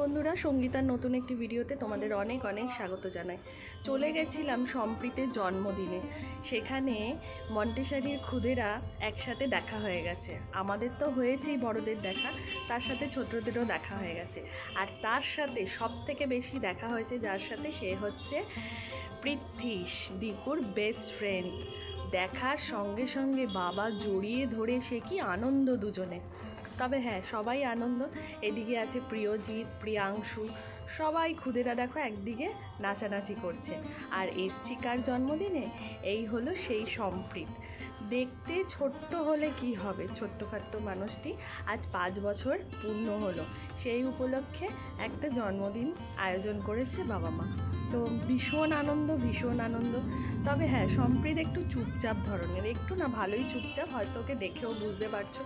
বন্ধুরা, সঙ্গীতার নতুন একটি ভিডিওতে তোমাদের অনেক অনেক স্বাগত জানাই। চলে গেছিলাম সম্প্রীতের জন্মদিনে। সেখানে মন্টেসারির খুদেরা একসাথে দেখা হয়ে গেছে। আমাদের তো হয়েছেই বড়দের দেখা, তার সাথে ছোটদেরও দেখা হয়ে গেছে। আর তার সাথে সব থেকে বেশি দেখা হয়েছে যার সাথে সে হচ্ছে পৃথ্বীশ দীপুর বেস্ট ফ্রেন্ড দেখার সঙ্গে সঙ্গে বাবা জড়িয়ে ধরে সে কি আনন্দ দুজনে। তবে হ্যাঁ সবাই আনন্দ। এদিকে আছে প্রিয়জিৎ, প্রিয়াংশু। সবাই খুদেরা দেখো একদিকে নাচানাচি করছে। আর এসছি কার জন্মদিনে? এই হলো সেই সম্প্রীত। দেখতে ছোট্ট হলে কি হবে? ছোট্টখাট্ট মানুষটি আজ পাঁচ বছর পূর্ণ হলো। সেই উপলক্ষে একটা জন্মদিন আয়োজন করেছে বাবা মা। তো ভীষণ আনন্দ ভীষণ আনন্দ। তবে হ্যাঁ সম্প্রীত একটু চুপচাপ ধরনের। একটু না ভালোই চুপচাপ, হয়তো ওকে দেখেও বুঝতে পারছ।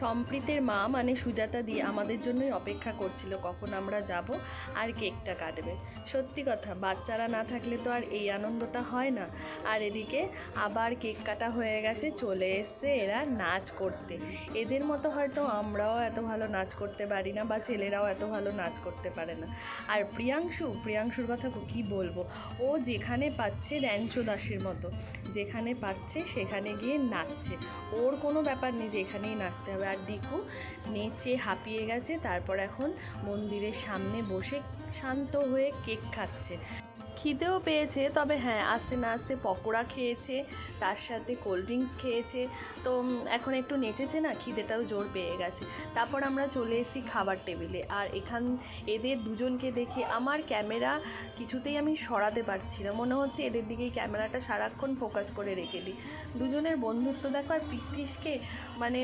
সম্প্রীতের মা মানে সুজাতা দি আমাদের জন্যই অপেক্ষা করছিল কখন আমরা যাব আর কেকটা কাটবে। সত্যি কথা, বাচ্চারা না থাকলে তো আর এই আনন্দটা হয় না। আর এদিকে আবার কেক কাটা হয়ে গেছে, চলে এসছে এরা নাচ করতে। এদের মতো হয়তো আমরাও এত ভালো নাচ করতে পারি না বা ছেলেরাও এত ভালো নাচ করতে পারে না। আর প্রিয়াংশু, প্রিয়াংশুর কথা কি বলব? ও যেখানে পাচ্ছে র্যাঞ্চো দাসের মতো। যেখানে পাচ্ছে সেখানে গিয়ে নাচছে। ওর কোনো ব্যাপার নেই যে এখানেই নাচতে হবে। আর দিকু নেচে হাঁপিয়ে গেছে। তারপর এখন মন্দিরের সামনে বসে শান্ত হয়ে কেক খাচ্ছে। খিদেও পেয়েছে, তবে হ্যাঁ আস্তে না আস্তে পকোড়া খেয়েছে, তার সাথে কোল্ড ড্রিঙ্কস খেয়েছে, তো এখন একটু নেচেছে না, খিদেটাও জোর পেয়ে গেছে। তারপর আমরা চলে এসেছি খাবার টেবিলে আর এখান, এদের দুজনকে দেখে আমার ক্যামেরা কিছুতেই আমি সরাতে পারছি না। মনে হচ্ছে এদের দিকেই ক্যামেরাটা সারাক্ষণ ফোকাস করে রেখে দিই। দুজনের বন্ধুত্ব দেখো, আর পৃথ্বীশকে মানে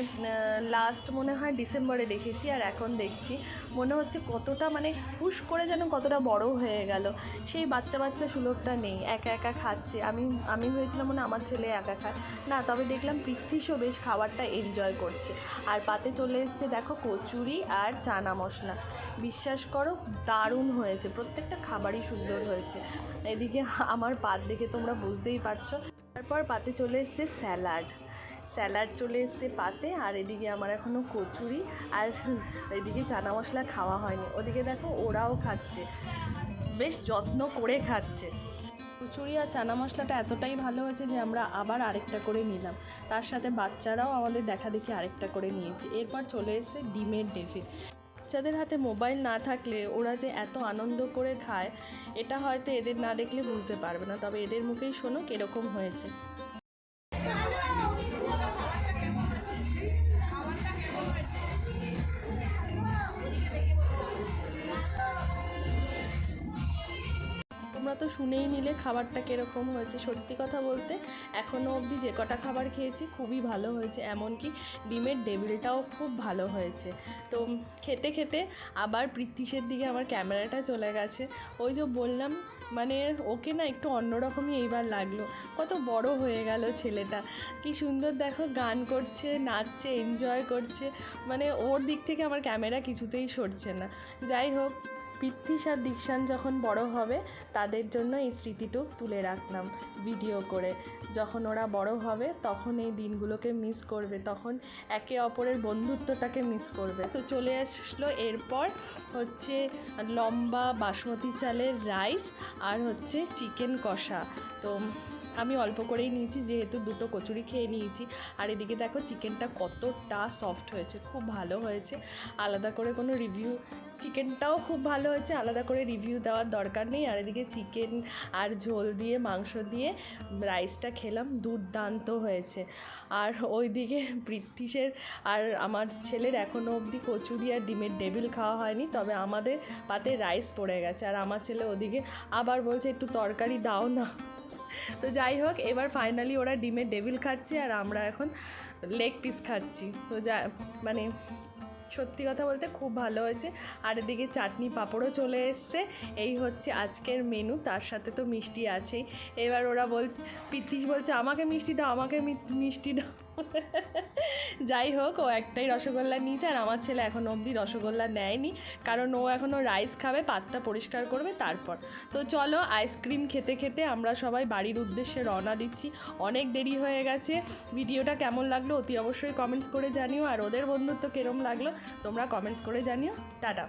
লাস্ট মনে হয় ডিসেম্বরে দেখেছি, আর এখন দেখছি। মনে হচ্ছে কতটা মানে হুশ করে যেন কতটা বড় হয়ে গেল। সেই বাচ্চা বাচ্চা সুলভটা নেই, একা একা খাচ্ছে। আমি আমি হয়েছিলাম মনে আমার ছেলে একা খায়। না, তবে দেখলাম পৃথ্বীশও বেশ খাবারটা এনজয় করছে। আর পাতে চলে এসছে দেখো কচুরি আর চানা মশলা। বিশ্বাস করো, দারুণ হয়েছে। প্রত্যেকটা খাবারই সুন্দর হয়েছে। এদিকে আমার পাত দেখে তোমরা বুঝতেই পারছ। তারপর পাতে চলে এসছে স্যালাড। স্যালাড চলে এসছে পাতে, আর এদিকে আমার এখনও কচুরি আর এদিকে চানা মশলা খাওয়া হয়নি। ওদিকে দেখো ওরাও খাচ্ছে। বেশ যত্ন করে খাচ্ছে। কচুরি আর চানা মশলাটা এতটাই ভালো হয়েছে যে আমরা আবার আরেকটা করে নিলাম। তার সাথে বাচ্চারাও আমাদের দেখা দেখি আরেকটা করে নিয়েছে। এরপর চলে এসেছে ডিমের ডেফে বাচ্চাদের হাতে মোবাইল না থাকলে ওরা যে এত আনন্দ করে খায় এটা হয়তো এদের না দেখলে বুঝতে পারবে না। তবে এদের মুখেই শোনো কীরকম হয়েছে। তো শুনেই নিলে খাবারটা কীরকম হয়েছে? সত্যি কথা বলতে এখনও অবধি যে কটা খাবার খেয়েছি খুবই ভালো হয়েছে। এমনকি ডিমের ডেবিলটাও খুব ভালো হয়েছে। তো খেতে খেতে আবার পৃথ্বীশের দিকে আমার ক্যামেরাটা চলে গেছে। ওই যে বললাম মানে ওকে না একটু অন্যরকমই এইবার লাগল। কত বড় হয়ে গেল ছেলেটা। কি সুন্দর দেখো, গান করছে, নাচছে এনজয় করছে। মানে ওর দিক থেকে আমার ক্যামেরা কিছুতেই সরছে না। যাই হোক পৃথ্বীশ আর দীক্ষান যখন বড় হবে, তাদের জন্য এই স্মৃতিটুক তুলে রাখলাম ভিডিও করে। যখন ওরা বড় হবে, তখন এই দিনগুলোকে মিস করবে, তখন একে অপরের বন্ধুত্বটাকে মিস করবে। তো চলে আসলো এরপর হচ্ছে লম্বা বাসমতি চালের রাইস আর হচ্ছে চিকেন কষা। তো আমি অল্প করেই নিয়েছি, যেহেতু দুটো কচুরি খেয়ে নিয়েছি। আর এদিকে দেখো চিকেনটা কতটা সফট হয়েছে, খুব ভালো হয়েছে। আলাদা করে কোনো রিভিউ চিকেনটাও খুব ভালো হয়েছে, আলাদা করে রিভিউ দেওয়ার দরকার নেই। আর এদিকে চিকেন আর ঝোল দিয়ে, মাংস দিয়ে রাইসটা খেলাম, দুর্দান্ত হয়েছে। আর ওইদিকে পৃথ্বীসের আর আমার ছেলের এখনও অবধি কচুরি আর ডিমের ডেবিল খাওয়া হয়নি, তবে আমাদের পাতে রাইস পড়ে গেছে। আর আমার ছেলে ওদিকে আবার বলছে, একটু তরকারি দাও না। তো যাই হোক, এবার ফাইনালি ওরা ডিমের ডেভিল খাচ্ছে আর আমরা এখন লেগ পিস খাচ্ছি। তো যা মানে সত্যি কথা বলতে খুব ভালো হয়েছে। আর এদিকে চাটনি পাঁপড়ও চলে এসছে। এই হচ্ছে আজকের মেনু তার সাথে তো মিষ্টি আছেই। এবার ওরা বল পিত্তিস বলছে, আমাকে মিষ্টি দাও, আমাকে মিষ্টি দাও। যাই হোক, ও একটাই রসগোল্লা নিয়েছে, আর আমার ছেলে এখনও অবধি রসগোল্লা নেয়নি। কারণ ও এখনও রাইস খাবে, পাতটা পরিষ্কার করবে তারপর। তো চলো আইসক্রিম খেতে খেতে আমরা সবাই বাড়ির উদ্দেশ্যে রওনা দিচ্ছি। অনেক দেরি হয়ে গেছে। ভিডিওটা কেমন লাগল অতি অবশ্যই কমেন্টস করে জানিও। আর ওদের বন্ধুত্ব কেরম লাগল? তোমরা কমেন্টস করে জানিও। টাটা।